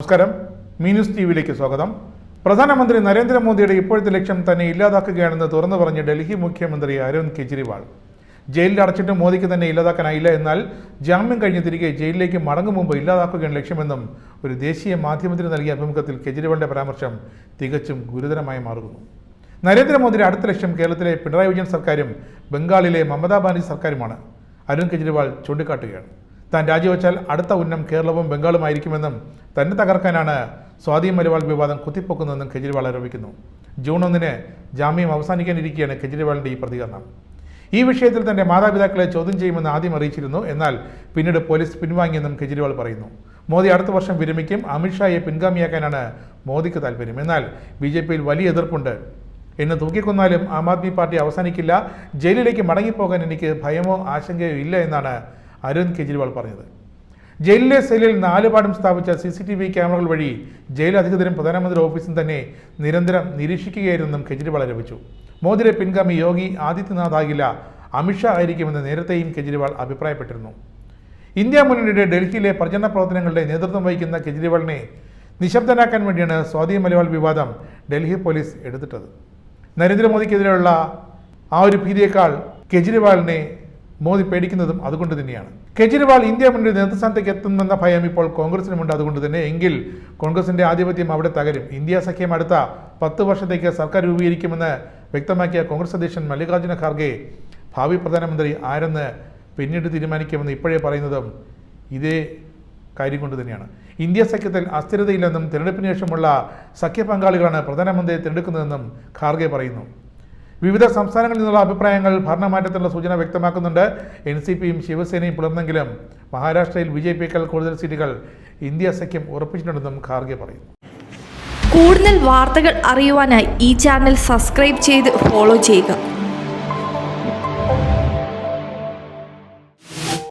നമസ്കാരം. മീനുസ് ടി വിയിലേക്ക് സ്വാഗതം. പ്രധാനമന്ത്രി നരേന്ദ്രമോദിയുടെ ഇപ്പോഴത്തെ ലക്ഷ്യം തന്നെ ഇല്ലാതാക്കുകയാണെന്ന് തുറന്നു പറഞ്ഞ ഡൽഹി മുഖ്യമന്ത്രി അരവിന്ദ് കെജ്രിവാൾ. ജയിലിൽ അടച്ചിട്ട് മോദിക്ക് തന്നെ ഇല്ലാതാക്കാനായില്ല എന്നാൽ ജാമ്യം കഴിഞ്ഞ് തിരികെ ജയിലിലേക്ക് മടങ്ങും മുമ്പ് ഇല്ലാതാക്കുകയാണ് ലക്ഷ്യമെന്നും ഒരു ദേശീയ മാധ്യമത്തിന് നൽകിയ അഭിമുഖത്തിൽ കെജ്രിവാളിന്റെ പരാമർശം തികച്ചും ഗുരുതരമായി മാറുന്നു. നരേന്ദ്രമോദിയുടെ അടുത്ത ലക്ഷ്യം കേരളത്തിലെ പിണറായി വിജയൻ സർക്കാരും ബംഗാളിലെ മമതാ ബാനർജി സർക്കാരുമാണ്. അരുൺ കെജ്രിവാൾ ചൂണ്ടിക്കാട്ടുകയാണ്. താൻ രാജിവെച്ചാൽ അടുത്ത ഉന്നം കേരളവും ബംഗാളുമായിരിക്കുമെന്നും തന്നെ തകർക്കാനാണ് സ്വാധീൻ മലിവാൾ വിവാദം കുത്തിപ്പൊക്കുന്നതെന്നും കെജ്രിവാൾ ആരോപിക്കുന്നു. ജൂൺ ഒന്നിന് ജാമ്യം അവസാനിക്കാനിരിക്കെയാണ് കെജ്രിവാളിന്റെ ഈ പ്രതികരണം. ഈ വിഷയത്തിൽ തന്റെ മാതാപിതാക്കളെ ചോദ്യം ചെയ്യുമെന്ന് ആദ്യം അറിയിച്ചിരുന്നു. എന്നാൽ പിന്നീട് പോലീസ് പിൻവാങ്ങിയെന്നും കെജ്രിവാൾ പറയുന്നു. മോദി അടുത്ത വർഷം വിരമിക്കും. അമിത്ഷായെ പിൻഗാമിയാക്കാനാണ് മോദിക്ക് താല്പര്യം എന്നാൽ ബി ജെ പിയിൽ വലിയ എതിർപ്പുണ്ട്. എന്നെ തൂക്കിക്കൊന്നാലും ആം ആദ്മി പാർട്ടി അവസാനിക്കില്ല. ജയിലിലേക്ക് മടങ്ങിപ്പോകാൻ എനിക്ക് ഭയമോ ആശങ്കയോ ഇല്ല എന്നാണ് അരവിന്ദ് കെജ്രിവാൾ പറഞ്ഞത്. ജയിലിലെ സെല്ലിൽ നാലുപാടും സ്ഥാപിച്ച സി സി ടി വി ക്യാമറകൾ വഴി ജയിൽ അധികൃതരും പ്രധാനമന്ത്രി ഓഫീസും തന്നെ നിരന്തരം നിരീക്ഷിക്കുകയായിരുന്നെന്നും കെജ്രിവാൾ ആരോപിച്ചു. മോദിയുടെ പിൻഗാമി യോഗി ആദിത്യനാഥ് ആകില്ല അമിത്ഷാ ആയിരിക്കുമെന്ന് നേരത്തെയും കെജ്രിവാൾ അഭിപ്രായപ്പെട്ടിരുന്നു. ഇന്ത്യ മുന്നണിയുടെ ഡൽഹിയിലെ പ്രചരണ പ്രവർത്തനങ്ങളുടെ നേതൃത്വം വഹിക്കുന്ന കെജ്രിവാളിനെ നിശബ്ദനാക്കാൻ വേണ്ടിയാണ് സ്വാതി മലയാൾ വിവാദം ഡൽഹി പോലീസ് എടുത്തിട്ടത്. നരേന്ദ്രമോദിക്കെതിരെയുള്ള ആ ഒരു ഭീതിയേക്കാൾ കെജ്രിവാളിനെ മോദി പേടിക്കുന്നതും അതുകൊണ്ട് തന്നെയാണ്. കെജ്രിവാൾ ഇന്ത്യ മുന്നിൽ നേതൃസ്ഥാനത്തേക്ക് എത്തുമെന്ന ഭയം ഇപ്പോൾ കോൺഗ്രസിനുമുണ്ട് അതുകൊണ്ട് തന്നെ. എങ്കിൽ കോൺഗ്രസിന്റെ ആധിപത്യം അവിടെ തകരും. ഇന്ത്യ സഖ്യം അടുത്ത പത്ത് വർഷത്തേക്ക് സർക്കാർ രൂപീകരിക്കുമെന്ന് വ്യക്തമാക്കിയ കോൺഗ്രസ് അധ്യക്ഷൻ മല്ലികാർജുന ഖാർഗെ ഭാവി പ്രധാനമന്ത്രി ആരെന്ന് പിന്നീട് തീരുമാനിക്കുമെന്ന് ഇപ്പോഴേ പറയുന്നതും ഇതേ കാര്യം കൊണ്ട് തന്നെയാണ്. ഇന്ത്യ സഖ്യത്തിൽ അസ്ഥിരതയില്ലെന്നും തിരഞ്ഞെടുപ്പിന് ശേഷമുള്ള സഖ്യ പങ്കാളികളാണ് പ്രധാനമന്ത്രിയെ തിരഞ്ഞെടുക്കുന്നതെന്നും ഖാർഗെ പറയുന്നു. വിവിധ സംസ്ഥാനങ്ങളിൽ നിന്നുള്ള അഭിപ്രായങ്ങൾ ഭരണമാറ്റത്തിനുള്ള സൂചന വ്യക്തമാക്കുന്നുണ്ട്. എൻ സി പിയും ശിവസേനയും പുലർന്നെങ്കിലും മഹാരാഷ്ട്രയിൽ ബി ജെ പിയേക്കാൾ കൂടുതൽ സീറ്റുകൾ ഇന്ത്യ സഖ്യം ഉറപ്പിച്ചിട്ടുണ്ടെന്നും ഖാർഗെ പറയുന്നു. കൂടുതൽ വാർത്തകൾ അറിയുവാനായി ഈ ചാനൽ സബ്സ്ക്രൈബ് ചെയ്ത് ഫോളോ ചെയ്യുക.